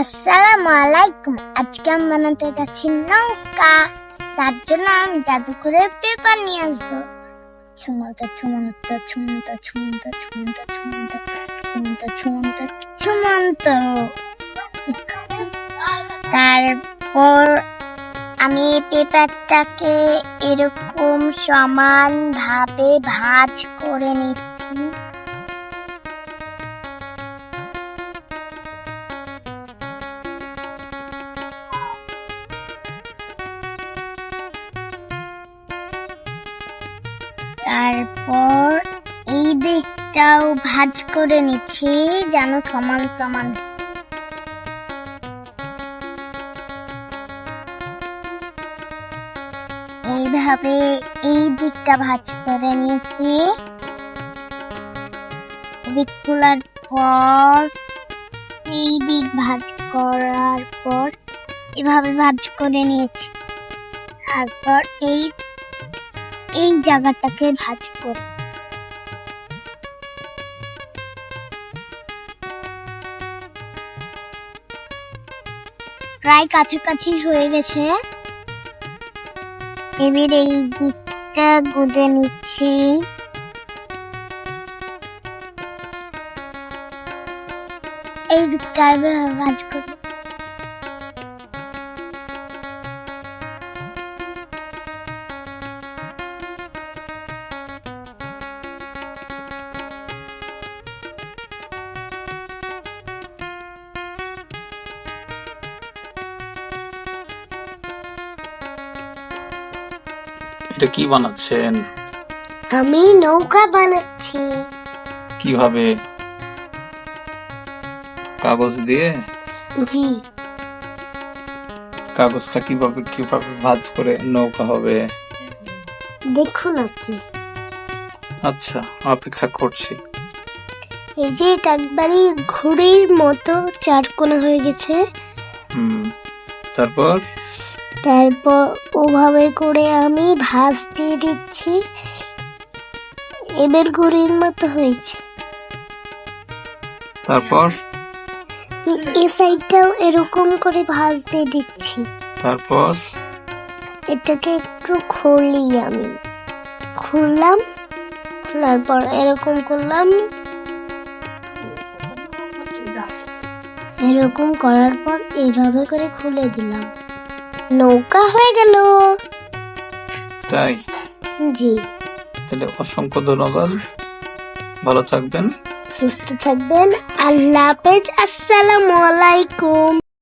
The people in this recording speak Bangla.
আসসালামু আলাইকুম আজকে আমি বানাতে যাচ্ছি নৌকা। তার জন্য আমি জাদু করে পেপার নিয়ে আসব। ছুমন্ত ছুমন্ত ছুমন্ত ছুমন্ত ছুমন্ত ছুমন্ত ছুমন্ত ছুমন্ত ছুমন্ত তারপর আমি পেপারটাকে এরকম সমান ভাবে ভাঁজ করে নিচ্ছি। তারপর এই দিকটাও ভাঁজ করে নিচ্ছি যেন সমান সমান। এইভাবে এই দিকটা ভাঁজ করে নিচ্ছি। দিক খোলার পর এই দিক ভাঁজ করার পর এভাবে ভাজ করে নিয়েছি। তারপর এই এই জায়গাটাকে ভাঁজ করে প্রায় কাছাকাছি হয়ে গেছে। এবার এই দিকটা গুঁজে নিচ্ছি। এই দিকটা এভাবে ভাঁজ করে এটা কি বানাচ্ছেন? আমি নৌকা বানাচ্ছি। কীভাবে? কাগজ দিয়ে? জি। কাগজটা কীভাবে কীভাবে ভাঁজ করে নৌকা হবে? দেখুন আপনি। আচ্ছা অপেক্ষা করছি। এই যে এটা একবারই ঘুড়ির মতো চার চারকোনা হয়ে গেছে। হুম তারপর? তারপর ওভাবে করে আমি ভাঁজ দিয়ে দিচ্ছি। এবার ঘুড়ির মতো হয়েছে। তারপর? এ সাইডটাও এরকম করে ভাঁজ দিয়ে দিচ্ছি। তারপর? এটাকে একটু খুলি আমি। খুললাম খোলার পর এরকম করলাম। এরকম করার পর এইভাবে করে খুলে দিলাম। নৌকা হয়ে গেল। তাই? জি। তাহলে অসংখ্য ধন্যবাদ। ভালো থাকবেন। সুস্থ থাকবেন। আল্লাহ হাফেজ। আসসালামু আলাইকুম।